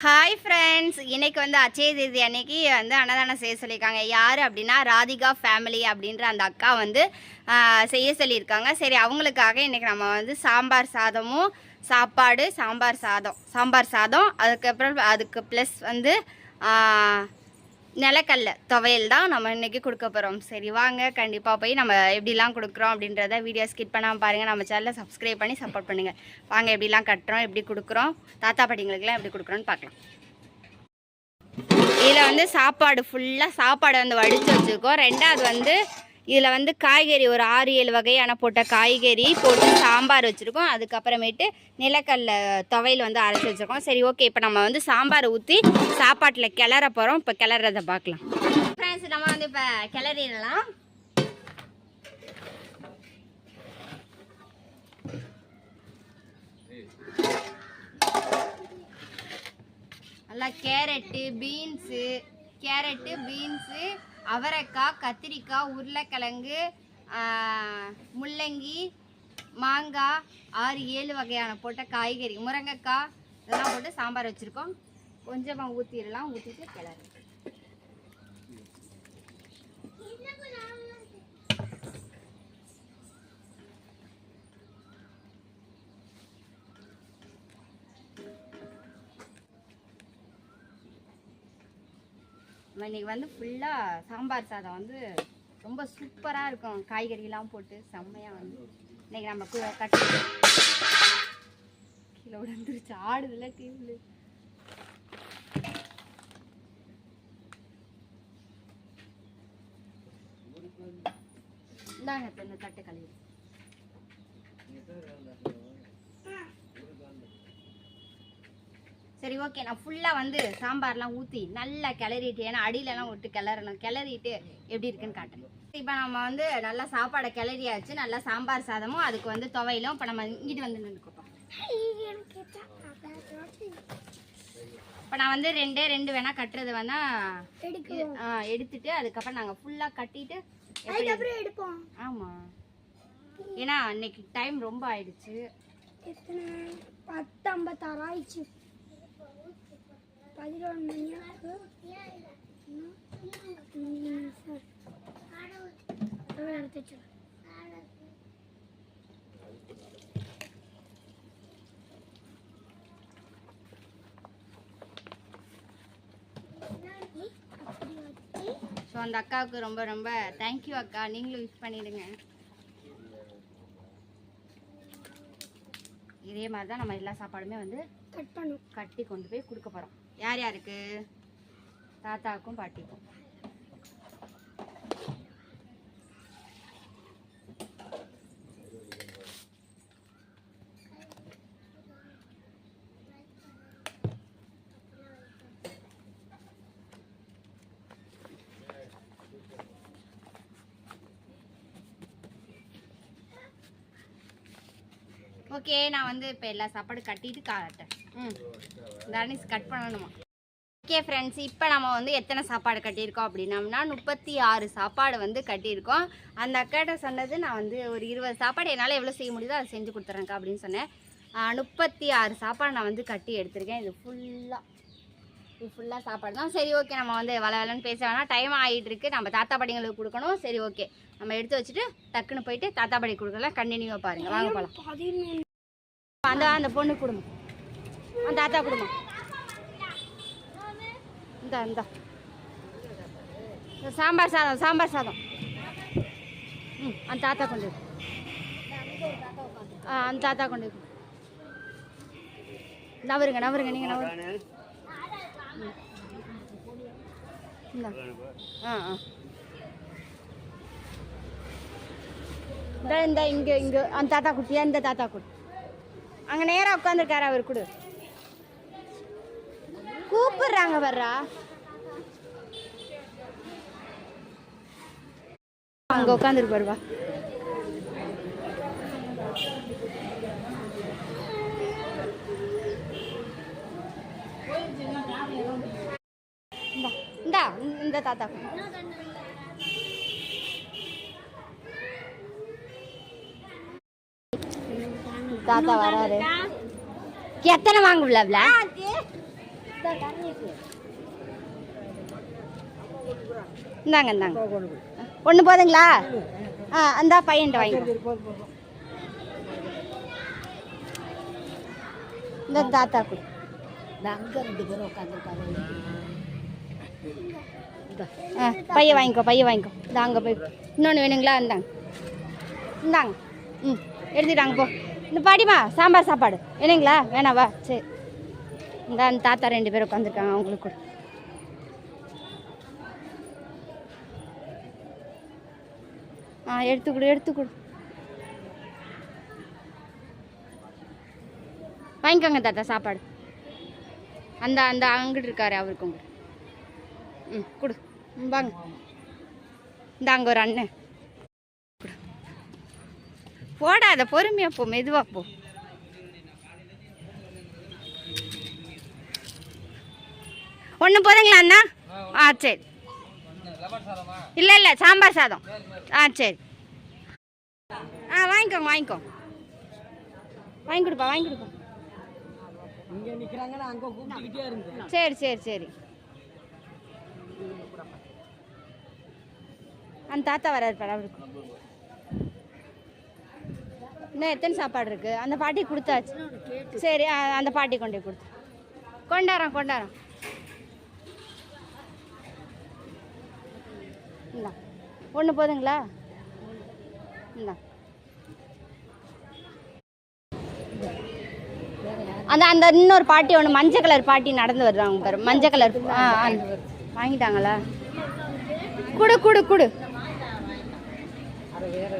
Hi friends இன்னைக்கு வந்து அச்சய தேதி அன்னைக்கு வந்து அன்னதானம் செய்ய சொல்லியிருக்காங்க. யார் அப்படின்னா ராதிகா ஃபேமிலி அப்படின்ற அந்த அக்கா வந்து செய்ய சொல்லியிருக்காங்க. சரி அவங்களுக்காக இன்றைக்கி நம்ம வந்து சாம்பார் சாதமும் சாப்பாடு சாம்பார் சாதம் சாம்பார் சாதம் அதுக்கப்புறம் அதுக்கு ப்ளஸ் வந்து நிலக்கல்ல துவையல் தான் நம்ம இன்றைக்கி கொடுக்க போகிறோம் சரி வாங்க. கண்டிப்பாக போய் நம்ம எப்படிலாம் கொடுக்குறோம் அப்படின்றத வீடியோ ஸ்கிப் பண்ணாமல் பாருங்கள் நம்ம சேனலை சப்ஸ்கிரைப் பண்ணி சப்போர்ட் பண்ணுங்கள் வாங்க எப்படிலாம் கட்டுறோம் எப்படி கொடுக்குறோம் தாத்தா பாட்டிங்களுக்குலாம் எப்படி கொடுக்குறோன்னு பார்க்கலாம். இதில் வந்து சாப்பாடு ஃபுல்லாக சாப்பாடு வந்து வடித்து வச்சுருக்கோம். ரெண்டாவது வந்து இதில் வந்து காய்கறி ஒரு ஆறு ஏழு வகையான போட்ட காய்கறி போட்டு சாம்பார் வச்சுருக்கோம். அதுக்கப்புறமேட்டு நிலக்கல்ல துவையல் வந்து அரைச்சி வச்சுருக்கோம். சரி ஓகே. இப்போ நம்ம வந்து சாம்பார் ஊற்றி சாப்பாட்டில் கிளற போகிறோம். இப்போ கிளறத பார்க்கலாம். ஃப்ரெண்ட்ஸ் நம்ம வந்து இப்போ கிளறிடலாம். நல்லா கேரட்டு பீன்ஸு கேரட்டு பீன்ஸு அவரைக்காய் கத்திரிக்காய் உருளைக்கிழங்கு முள்ளங்கி மாங்காய் ஆறு ஏழு வகையான போட்ட காய்கறி. முருங்கைக்காய் இதெல்லாம் போட்டு சாம்பார் வச்சுருக்கோம். கொஞ்சமாக ஊற்றிடலாம் ஊற்றிட்டு கிளறு இன்னைக்கு வந்து ஃபுல்லாக சாம்பார் சாதம் வந்து ரொம்ப சூப்பராக இருக்கும். காய்கறிலாம் போட்டு செம்மையாக வந்து இன்னைக்கு நம்ம கு- கட்டி கீழே விழுந்துருச்சு. ஆடுதுல டேபிள் இந்தாங்க அத்தை, இந்த தட்டு கழுவி. சரி ஓகே நான் ஃபுல்லாக வந்து சாம்பார்லாம் ஊற்றி நல்லா கிளறிட்டு ஏன்னா அடியிலலாம் விட்டு கிளறணும். கிளறிட்டு எப்படி இருக்குன்னு காட்டுறேன். இப்போ நம்ம வந்து நல்லா சாப்பாடை கிளறியாச்சு. நல்லா சாம்பார் சாதமும் அதுக்கு வந்து துவையிலும். இப்போ நம்ம இங்கிட்டு வந்து நின்றுக்கோப்போம் இப்போ நான் வந்து ரெண்டே ரெண்டு வேணா கட்டுறது வேணா எடுத்துட்டு அதுக்கப்புறம் நாங்கள் ஃபுல்லாக கட்டிட்டு எடுப்போம். ஆமாம் ஏன்னா இன்னைக்கு டைம் ரொம்ப ஆயிடுச்சு. பத்து ஐம்பத்தாறு ஆயிடுச்சு. பதினொன்று மணி எடுத்து ஸோ அந்த அக்காவுக்கு ரொம்ப ரொம்ப தேங்க்யூ அக்கா. நீங்களும் விஷ் பண்ணிடுங்க. இதே மாதிரி தான் நம்ம எல்லா சாப்பாடுமே வந்து கட் பண்ணும். கட்டி கொண்டு போய் கொடுக்க போகிறோம் யார் யாருக்கு? தாத்தாவுக்கும் பாட்டிக்கும். ஓகே நான் வந்து இப்போ எல்லா சாப்பாடு கட்டிட்டு காட்டேன் ம் தர்னிஸ் கட் பண்ணணுமா? ஓகே ஃப்ரெண்ட்ஸ் இப்போ நம்ம வந்து எத்தனை சாப்பாடு கட்டியிருக்கோம் அப்படின்னம்னா முப்பத்தி ஆறு சாப்பாடு வந்து கட்டியிருக்கோம். அந்த அக்காட்ட சொன்னது நான் வந்து ஒரு இருபது சாப்பாடு என்னால் எவ்வளோ செய்ய முடியுதோ அதை செஞ்சு கொடுத்துறேங்க்கா அப்படின்னு சொன்னேன். முப்பத்தி ஆறு சாப்பாடு நான் வந்து கட்டி எடுத்திருக்கேன். இது ஃபுல்லாக இது ஃபுல்லாக சாப்பாடு தான். சரி ஓகே நம்ம வந்து வள வளன்னு பேச வேணாம். டைம் ஆகிட்டு இருக்கு நம்ம தாத்தா பாட்டிங்களுக்கு கொடுக்கணும். சரி ஓகே நம்ம எடுத்து வச்சுட்டு டக்குன்னு போயிட்டு தாத்தா பாட்டி கொடுக்கலாம் கண்டினியூவாக பாருங்கள் வாங்க போகலாம் அந்த அந்த பொண்ணு கொடுமா. அந்த தாத்தா கொடுமா. இந்த இந்த. சாம்பார் சாதம் சாம்பார் சாதம். ம் அந்த தாத்தா கொண்டு ஆ அந்த தாத்தா கொண்டு போய். நவருங்க நவருங்க நீங்கள் நவருங்க ம். இந்தா. ஆ ஆ. இந்த இந்த இங்கே இங்கே. அந்த தாத்தா குட்டியா இந்த தாத்தா குட்டி. அங்கே நேராக உட்காந்துருக்காரு அவர் கொடு. கூப்பிடுறாங்க வர்றா. அங்க உட்காந்துருப்பாரு வா. இந்தா, இந்தா இந்த- தாத்தா. தாத்தா வராரு. எத்தனை வாங்க இந்தாங்க இந்தாங்க. ஒன்று போதுங்களா? ஆ அந்த பையன்ட்ட வாங்கிக்கோ இந்த தாத்தா கொடு. ஆ பைய வாங்கிக்கோ பைய வாங்கிக்கோ. இந்த அங்கே போய். இன்னொன்று வேணுங்களா? இந்தாங்க. இந்தாங்க. ம் எடுத்துக்கிட்டாங்க போ. இந்த பாடிமா சாம்பார் சாப்பாடு. வேணுங்களா? வேணாவா? சரி. இந்த அந்த தாத்தா ரெண்டு பேரும் உட்காந்துருக்காங்க அவங்களுக்கு கொடு. ஆ எடுத்து கொடு எடுத்து கொடு. வாங்கிக்கோங்க தாத்தா சாப்பாடு. அந்த அந்த அங்கிட்டு இருக்காரு அவருக்கும் கொடு ம் கொடு. ம், வாங்க. இந்த அங்கே ஒரு அண்ணன். கொடு. போடாத பொறுமையாக போ மெதுவாக போ. ஒன்று போதுங்களா அண்ணா? ஆ சரி. இல்லை இல்லை சாம்பார் சாதம். ஆ சரி. ஆ வாங்கிக்கோங்க வாங்கிக்கோங்க. வாங்கி கொடுப்பா வாங்கி கொடுப்பா. இங்க நிக்கிறாங்கன்னா அங்க கூப்பிட்டுக்கிட்டே இருந்து சரி சரி சரி. அந்த தாத்தா பாரு அவருக்கு. இன்னும் எத்தனை சாப்பாடு இருக்கு? அந்த பாட்டி கொடுத்தாச்சு. சரி அந்த பாட்டி கொண்டு கொடுத்து. கொண்டாரோம் கொண்டாரோம் இந்தா ஒன்று போதுங்களா இந்தா அந்த அந்த இன்னொரு பாட்டி ஒன்று மஞ்சள் கலர் பாட்டி நடந்து வருவாங்க பாரு மஞ்சள் கலர் ஆ ஆ. வாங்கிட்டாங்களா குடு குடு குடு வேற